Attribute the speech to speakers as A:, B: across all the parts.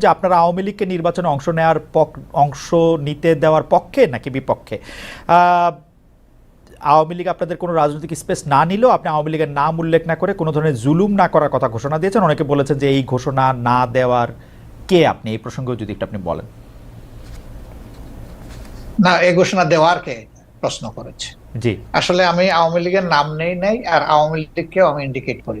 A: যে আপনারা আওয়ামী লীগকে নির্বাচনে অংশ নেওয়ার পক- অংশ নিতে দেওয়ার পক্ষে নাকি বিপক্ষে? আওয়ামী লীগ আপনাদের কোনো রাজনৈতিক স্পেস না নিলেও আপনি আওয়ামী লীগের নাম উল্লেখ না করে কোনো ধরনের জুলুম না করার কথা ঘোষণা দিয়েছেন। অনেকে বলেছেন যে এই ঘোষণা না দেওয়ার কে আপনি? এই প্রসঙ্গেও যদি একটু আপনি বলেন।
B: না এই ঘোষণা দেওয়ার কে প্রশ্ন করেছে।
A: জি।
B: আসলে আমি আওয়ামী লীগের নাম নেই নাই আর আওয়ামী লীগকেও আমি ইন্ডিকেট করি।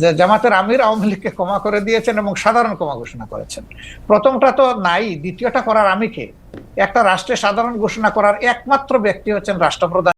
B: যে জামাতের আমির আওয়ামী লীগকে ক্ষমা করে দিয়েছেন এবং সাধারণ ক্ষমা ঘোষণা করেছেন। প্রথমটা তো নাই, দ্বিতীয়টা করার আমিকে একটা রাষ্ট্রে সাধারণ ঘোষণা করার একমাত্র ব্যক্তি হচ্ছেন রাষ্ট্রপ্রধান